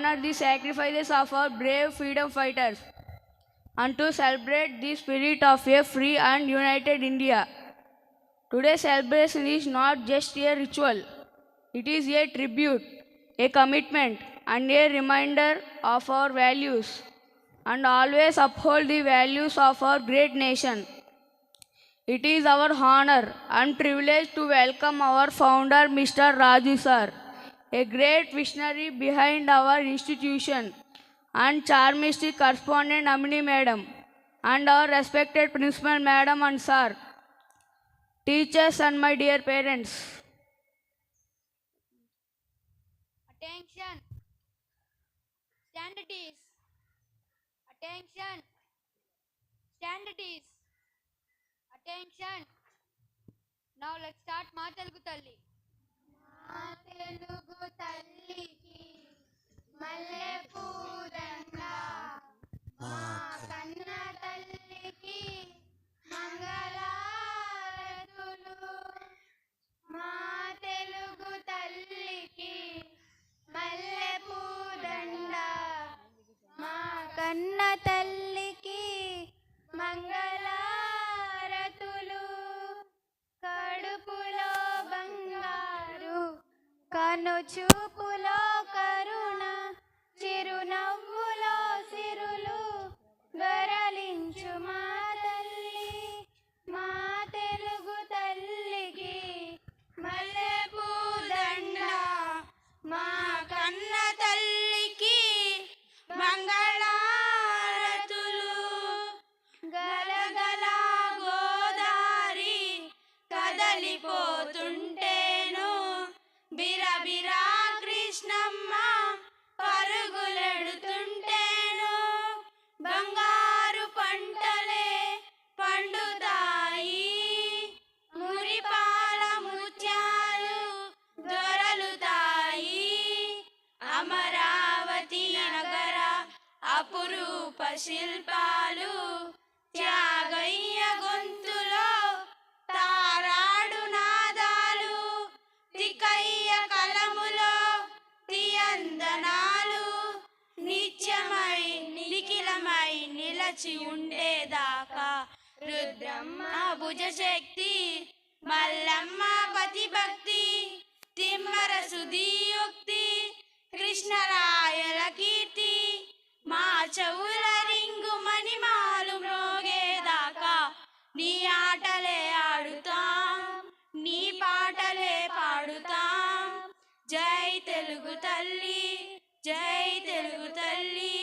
honor the sacrifices of our brave freedom fighters and to celebrate the spirit of a free and united India. Today's celebration is not just a ritual, it is a tribute, a commitment, and a reminder of our values and always uphold the values of our great nation. It is our honor and privilege to welcome our founder, Mr. Raju sir, a great visionary behind our institution, and charmistic correspondent Amini madam, and our respected principal madam and sir, teachers and my dear parents. Attention. Stand. Attention. standardies. Attention. Now let's start మా తెలుగు తల్లి తెలుగు తల్లికి మల్లె పూదండ మా కన్న తల్లికి మంగళారతులు. మా తెలుగు తల్లికి మల్లె పూదండ మా కన్న తల్లికి మంగళారతులు. to शिल्पा జై తెలుగు తల్లి జై తెలుగు తల్లి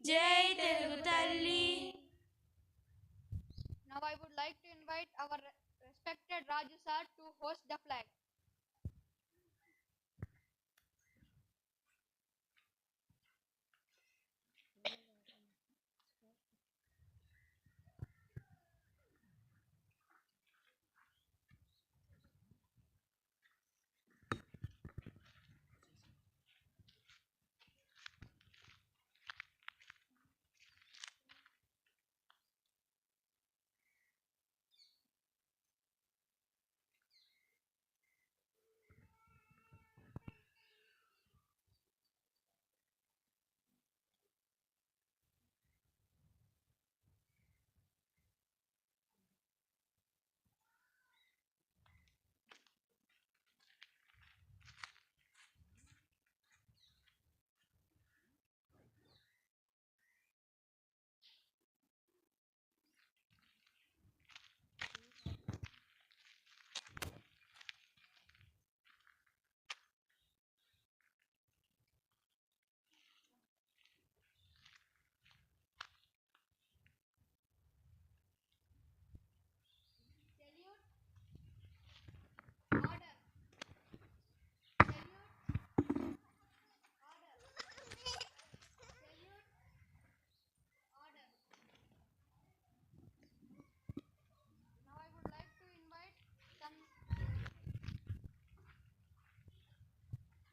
జై తెలుగు తల్లి Now I would like to invite our respected Raju sir to host the flag.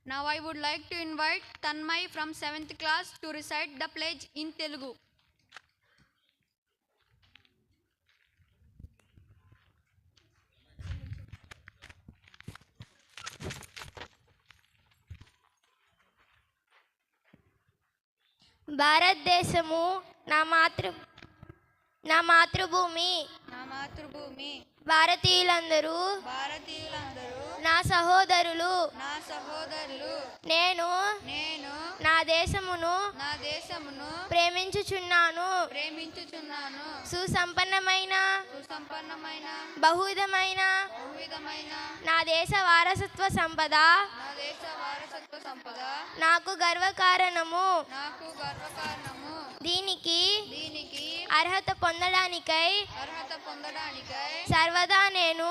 Now I would like to invite Tanmay from 7th class to recite the pledge in Telugu. భారతదేశము నా మాతృ నా మాతృభూమి నా మాతృభూమి భారతీయులందరూ భారతీయులందరూ నా సహోదరులు నా సహోదరులు నేను నేను నా దేశమును నా దేశమును ప్రేమించుచున్నాను. ప్రేమించుచున్నాను. సుసంపన్నమైన సుసంపన్నమైన బహువిధమైన బహువిధమైన నా దేశ వారసత్వ సంపద నా దేశ వారసత్వ సంపద నాకు గర్వకారణము. నాకు గర్వకారణము. దీనికి దీనికి అర్హత పొందడానికై అర్హత పొందడానికై సర్వదా నేను సర్వదా నేను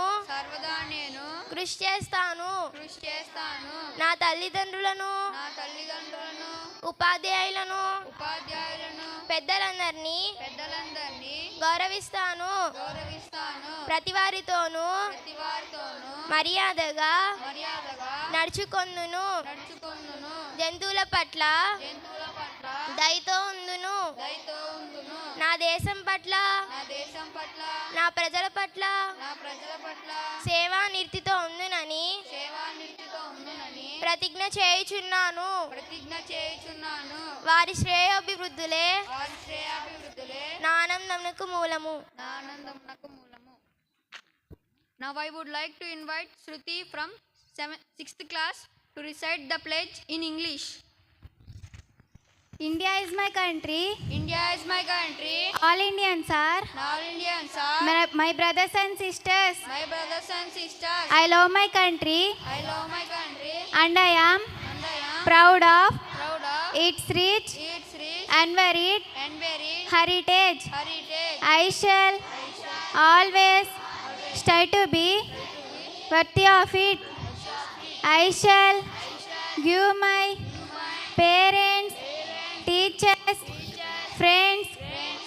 కృషి చేస్తాను. కృషి చేస్తాను. నా తల్లిదండ్రులను నా తల్లిదండ్రులను ఉపాధ్యాయులను ఉపాధ్యాయులను పెద్దలందరినీ పెద్దలందరినీ గౌరవిస్తాను. గౌరవిస్తాను. ప్రతి వారితోనూ ప్రతి వారితోనూ మర్యాదగా మర్యాదగా నడుచుకొందును. నడుచుకొనును జంతువుల పట్ల జంతువుల పట్ల దయతో ఉందును. దయతో ఉందును. నా దేశం పట్ల నా దేశం పట్ల నా ప్రజల పట్ల నా ప్రజల పట్ల సేవా నీతితో ప్రతిజ్ఞ చేయుచున్నాను. వారి శ్రేయోభివృద్ధులే వారి శ్రేయాభివృద్ధులే నానందమునకు మూలము. నానందమునకు I would like to invite Shruti from seven sixth class to recite the pledge in English India is my country. India is my country. All Indians are All Indians are my, my brothers and sisters. my brothers and sisters. I love my country I love my country and I am and I am proud of proud of its rich its rich and varied and varied heritage. heritage. I shall I shall. always Always. strive to be worthy of it. I shall I shall. give my parents, teachers, friends,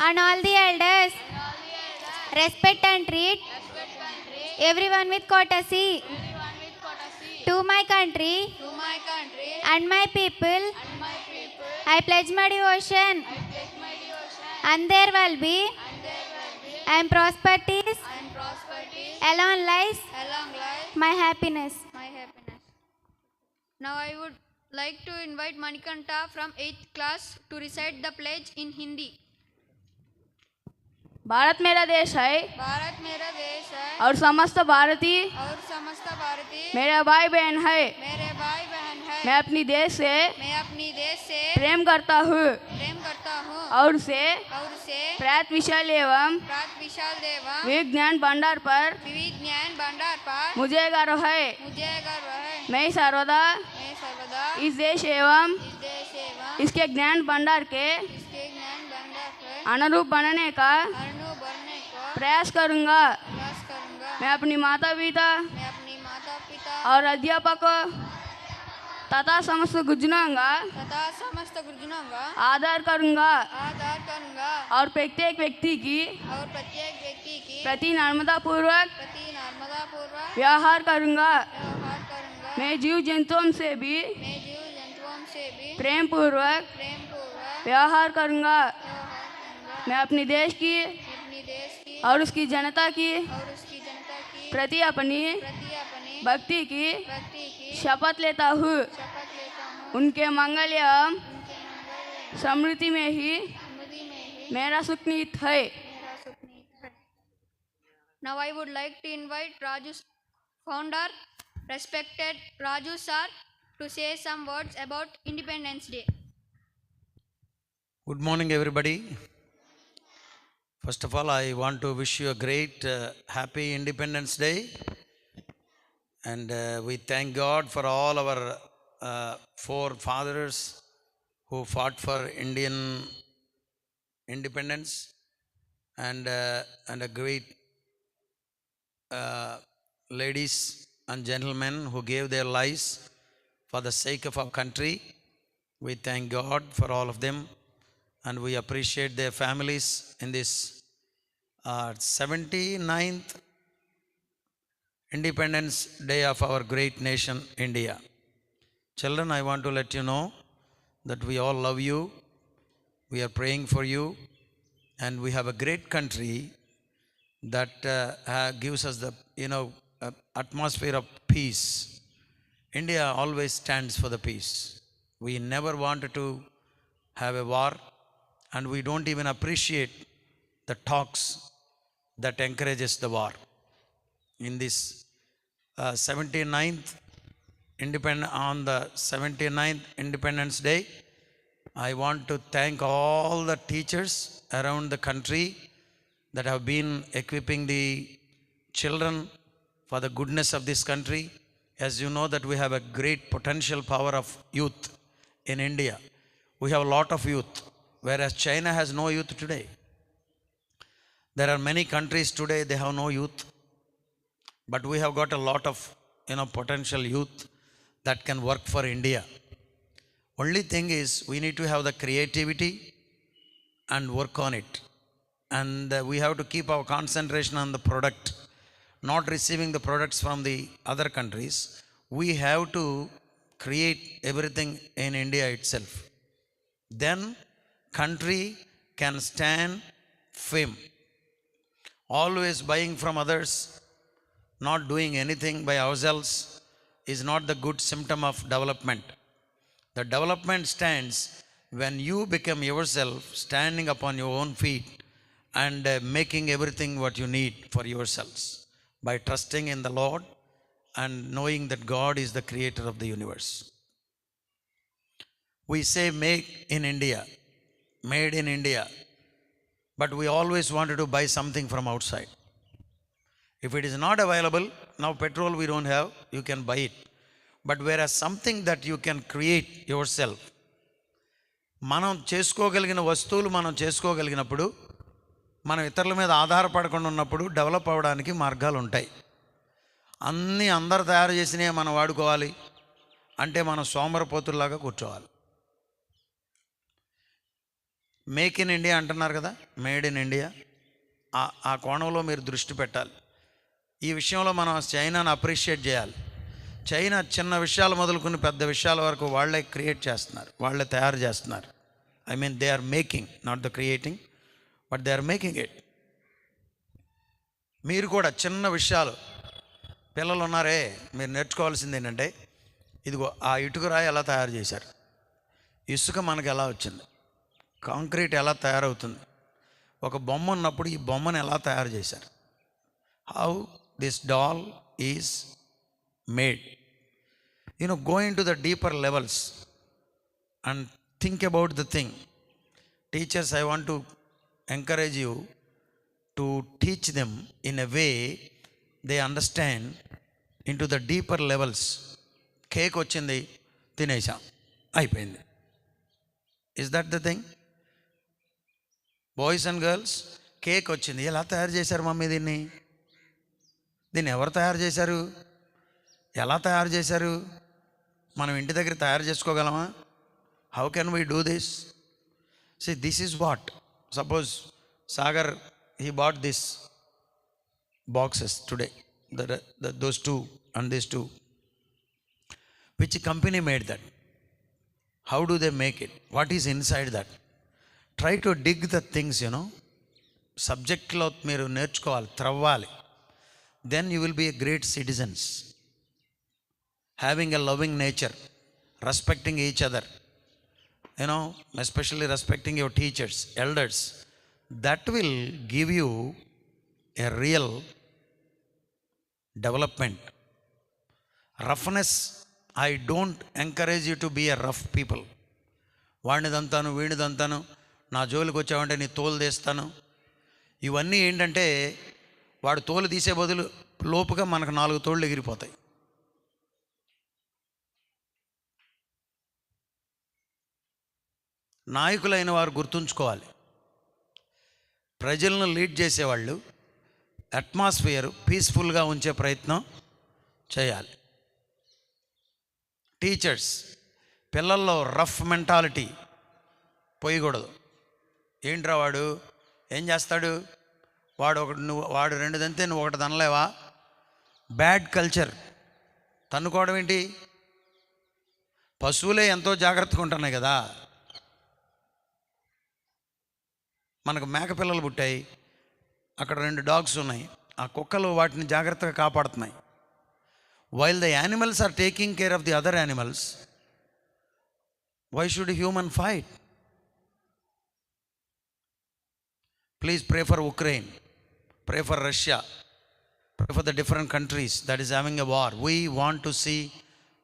and all the elders respect and treat everyone with courtesy. To my country To my country and my people. I pledge my devotion. And there will be and prosperities prosperity along lies my happiness. Now I would like to invite Manikanta from 8th class to recite the pledge in Hindi. Bharat मेरा देश है भारत मेरा देश है और समस्त भारती और समस्त भारती मेरा भाई बहन है मेरे भाई बहन है मैं अपनी देश से मैं अपनी देश से प्रेम करता हूँ प्रेम करता और से और से प्रात विशाल एवं प्रात विशाल देवा विज्ञान भंडार पर विविध ज्ञान भंडार पर मुझे गर्व है। मुझे गर्व है। मैं सर्वदा मैं सर्वदा इस देश एवं इस देश एवं इसके ज्ञान भंडार के इसके ज्ञान भंडार पर अनुरूप बनने का अनुरूप बनने का प्रयास करूँगा। प्रयास करूँगा। मैं अपनी माता पिता मैं अपनी माता पिता और अध्यापक तथा समस्त गुजरांगा तथा समस्त गुरुजनों का आदर करूँगा। आदर करूँगा। और प्रत्येक व्यक्ति की और प्रत्येक व्यक्ति की प्रति नर्मदा पूर्वक प्रति नर्मदा पूर्वक व्यवहार करूँगा। व्यवहार करूँगा। मैं जीव जंतुओं से भी मैं जीव जंतुओं से भी प्रेम पूर्वक प्रेम पूर्वक व्यवहार करूँगा। मैं अपने देश की अपनी देश की और उसकी जनता की और उसकी जनता की प्रति अपनी प्रति अपनी भक्ति की शपथ लेता हूँ। उनके मंगल समृद्धि में ही मेरा सुखनीत है। Now I would like to invite Raju founder respected Raju sir to say some words about Independence Day good morning everybody first of all I want to wish you a great happy Independence Day And uh, we thank God for all our uh, forefathers who fought for Indian independence and, uh, and a great uh, ladies and gentlemen who gave their lives for the sake of our country. We thank God for all of them and we appreciate their families in this uh, 79th Independence Day of our great nation, India. Children, I want to let you know that we all love you, we are praying for you, and we have a great country that uh, gives us the you know uh, atmosphere of peace. India always stands for the peace. We never wanted to have a war and we don't even appreciate the talks that encourages the war. In this uh, 79th independent on the 79th Independence Day, I want to thank all the teachers around the country that have been equipping the children for the goodness of this country. As you know that we have a great potential power of youth in India. We have a lot of youth, whereas China has no youth today. There are many countries today they have no youth, but we have got a lot of you know potential youth that can work for India. Only thing is we need to have the creativity and work on it. And uh, we have to keep our concentration on the product, not receiving the products from the other countries. We have to create everything in India itself. Then country can stand firm. Always buying from others, not doing anything by ourselves is not the good symptom of development. The development stands when you become yourself, standing upon your own feet and uh, making everything what you need for yourselves by trusting in the Lord and knowing that God is the creator of the universe. We say make in India, made in India, but we always wanted to buy something from outside. If it is not available, now petrol we don't have, you can buy it. Or something that you can create yourself మనం చేసుకోగలిగిన వస్తువులు మనం చేసుకోగలిగినప్పుడు మనం ఇతరుల మీద ఆధారపడకుండా ఉన్నప్పుడు develop అవ్వడానికి మార్గాలు ఉంటాయి. అన్నీ అందరు తయారు చేసినవి మనం వాడుకోవాలి. అంటే మనం సోమరపోతుల్లాగా కూర్చోవాలి. మేక్ ఇన్ ఇండియా అంటున్నారు కదా? మేడ్ ఇన్ ఇండియా ఆ- ఆ కోణంలో మీరు దృష్టి పెట్టాలి. ఈ విషయంలో మనం చైనాను అప్రిషియేట్ చేయాలి. చైనా చిన్న విషయాలు మొదలుకుని పెద్ద విషయాల వరకు వాళ్ళే క్రియేట్ చేస్తున్నారు. వాళ్ళే తయారు చేస్తున్నారు. I mean they are making not the creating but they are making it మీరు కూడా చిన్న విషయాలు పిల్లలు ఉన్నారే మీరు నేర్చుకోవాల్సింది ఏంటంటే ఇదిగో ఆ ఇటుక రాయి ఎలా తయారు చేశారు? ఇసుక మనకు ఎలా వచ్చింది? కాంక్రీట్ ఎలా తయారవుతుంది? ఒక బొమ్మ ఉన్నప్పుడు ఈ బొమ్మను ఎలా తయారు చేశారు? How this doll is made you know going to the deeper levels and think about the thing teachers I want to encourage you to teach them in a way they understand into the deeper levels cake వచ్చింది తినేసాం అయిపోయింది is that the thing boys and girls cake వచ్చింది ఎలా తయారు చేశారు mummy దీన్ని దీన్ని ఎవరు తయారు చేశారు? ఎలా తయారు చేశారు? మనం ఇంటి దగ్గర తయారు చేసుకోగలమా? How can we do this see this is what suppose Sagar he bought this boxes today those two and this two which company made that how do they make it what is inside that try to dig the things you know సబ్జెక్ట్లో మీరు నేర్చుకోవాలి త్రవ్వాలి. Then you will be a great citizens having a loving nature respecting each other you know especially respecting your teachers elders that will give you a real development roughness I don't encourage you to be a rough people వాడినిదంతాను వీడిదంతాను నా జోలికి వచ్చావంటే నీ తోలు తీస్తాను. ఇవన్నీ ఏంటంటే వాడు తోలు తీసే బదులు లోపుగా మనకు నాలుగు తోళ్ళు ఎగిరిపోతాయి. నాయకులైన వారు గుర్తుంచుకోవాలి. ప్రజలను లీడ్ చేసేవాళ్ళు అట్మాస్ఫియర్ పీస్ఫుల్గా ఉంచే ప్రయత్నం చేయాలి. టీచర్స్ పిల్లల్లో రఫ్ మెంటాలిటీ పోయకూడదు. ఏంట్రా వాడు? ఏం చేస్తాడు? వాడు ఒకటి నువ్వు వాడు రెండు దంతే నువ్వు ఒకటి తనలేవా? బ్యాడ్ కల్చర్ తన్నుకోవడం ఏంటి? పశువులే ఎంతో జాగ్రత్తగా ఉంటున్నాయి కదా. మనకు మేకపిల్లలు పుట్టాయి. అక్కడ రెండు డాగ్స్ ఉన్నాయి. ఆ కుక్కలు వాటిని జాగ్రత్తగా కాపాడుతున్నాయి. While the animals are taking care of the other animals why should human fight please pray for Ukraine Pray for Russia. Pray for the different countries that is having a war. We want to see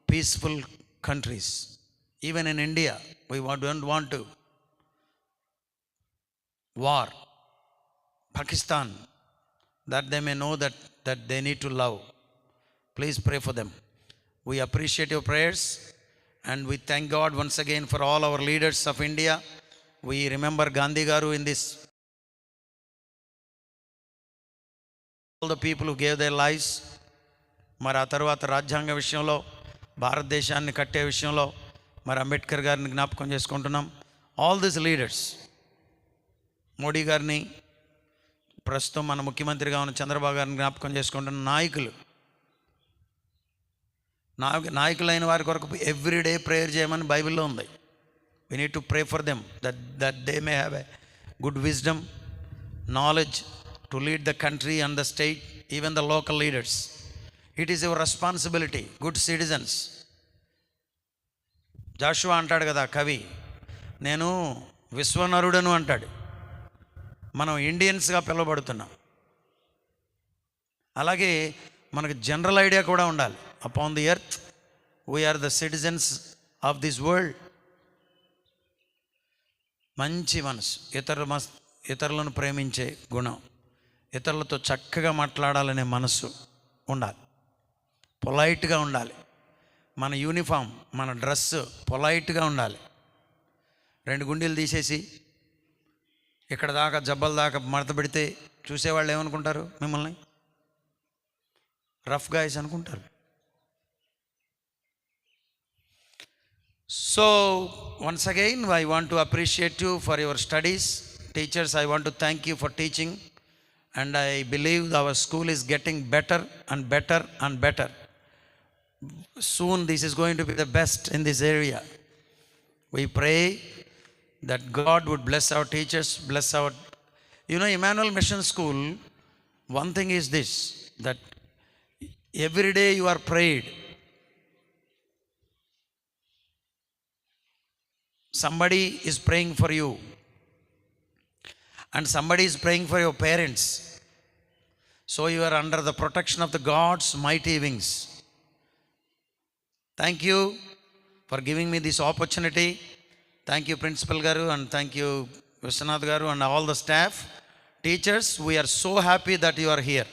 peaceful countries. Even in India, we don't want to. War. Pakistan, that they may know that, that they need to love. Please pray for them. We appreciate your prayers and we thank God once again for all our leaders of India. We remember Gandhi Garu in this. The people gave their lives మరి ఆ తర్వాత రాజ్యాంగ విషయంలో భారతదేశాన్ని కట్టే విషయంలో మరి అంబేద్కర్ గారిని జ్ఞాపకం చేసుకుంటున్నాం. ఆల్ దిస్ లీడర్స్ మోడీ గారిని ప్రస్తుతం మన ముఖ్యమంత్రిగా ఉన్న చంద్రబాబు గారిని జ్ఞాపకం చేసుకుంటున్న నాయకులు. నాయకు నాయకులైన వారి కొరకు ఎవ్రీడే ప్రేయర్ చేయమని బైబిల్లో ఉంది. We need to pray for them that that they may have a good wisdom knowledge to lead the country and the state even the local leaders it is your responsibility good citizens Jashuva అంటాడు కదా కవి నేను విశ్వనరుడను అంటాడు. మనం ఇండియన్స్గా పిలువబడుతున్నాం. అలాగే మనకు general idea కూడా ఉండాలి. Upon the earth we are the citizens of this world మంచి మనసు ఇతరుల మస్ ఇతరులను ప్రేమించే గుణం. ఇతరులతో చక్కగా మాట్లాడాలనే మనసు ఉండాలి. పొలైట్గా ఉండాలి. మన యూనిఫామ్ మన డ్రెస్ పొలైట్గా ఉండాలి. రెండు గుండీలు తీసేసి ఇక్కడ దాకా జబ్బల దాకా మడత పెడితే చూసేవాళ్ళు ఏమనుకుంటారు మిమ్మల్ని? రఫ్ గాయస్ అనుకుంటారు. So once again I want to appreciate you for your studies teachers I want to thank you for teaching and I believe our school is getting better and better and better. Soon, this is going to be the best in this area. We pray that God would bless our teachers, bless our. You know, Emmanuel Mission School, one thing is this that every day you are prayed. Somebody is praying for you and somebody is praying for your parents. So you are under the protection of the God's mighty wings. Thank you for giving me this opportunity. Thank you, Principal Garu, and thank you, Vishwanath Garu, and all the staff. Teachers, we are so happy that you are here.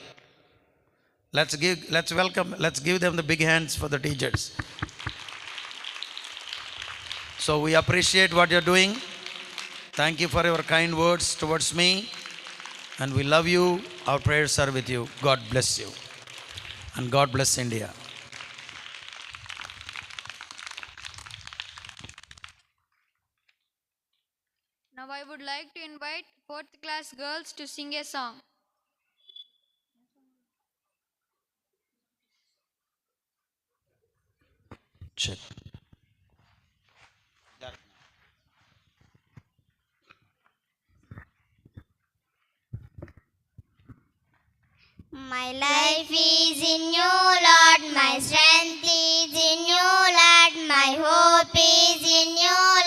Let's give, let's welcome, let's give them the big hands for the teachers. So we appreciate what you're doing. Thank you for your kind words towards me. And we love you. Our prayers are with you. God bless you. And God bless India. Now I would like to invite fourth class girls to sing a song. Check. My life is in you, Lord. My strength is in you, Lord. My hope is in you, Lord.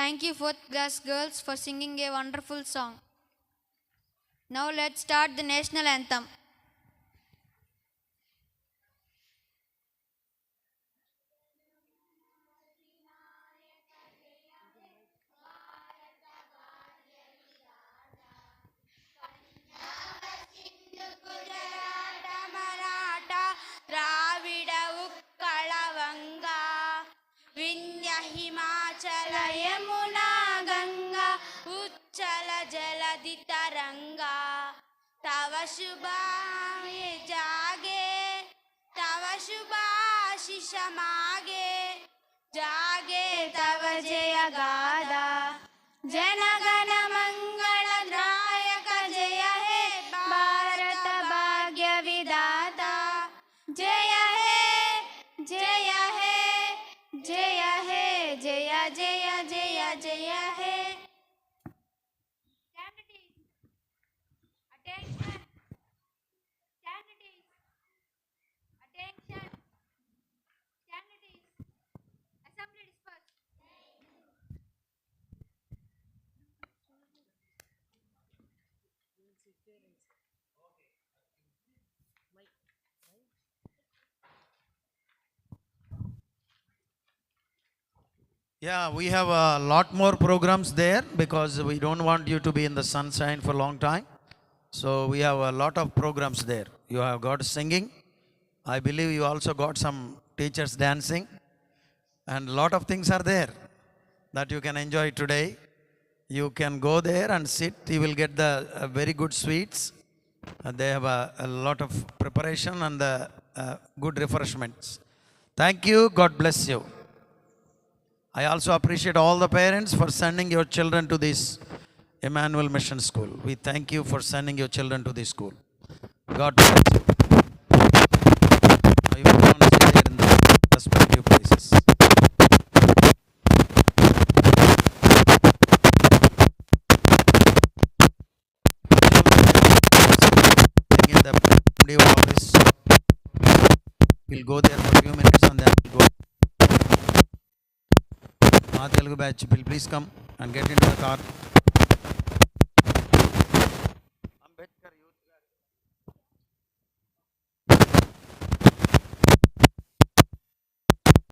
Thank you, fourth class girls, for singing a wonderful song. Now let's start the national anthem. शुभाए जागे तव शुभाशिष मागे जागे तव जय गादा जनगण Yeah, we have a lot more programs there because we don't want you to be in the sunshine for a long time. So we have a lot of programs there. You have got singing. I believe you also got some teachers dancing. And a lot of things are there that you can enjoy today. You can go there and sit. You will get the uh, very good sweets. Uh, they have a, a lot of preparation and the uh, good refreshments. Thank you. God bless you. I also appreciate all the parents for sending your children to this Emmanuel Mission School. We thank you for sending your children to this school. God bless you. We'll go there for a few minutes and then we'll go. మా Telugu batch will please come and get into the car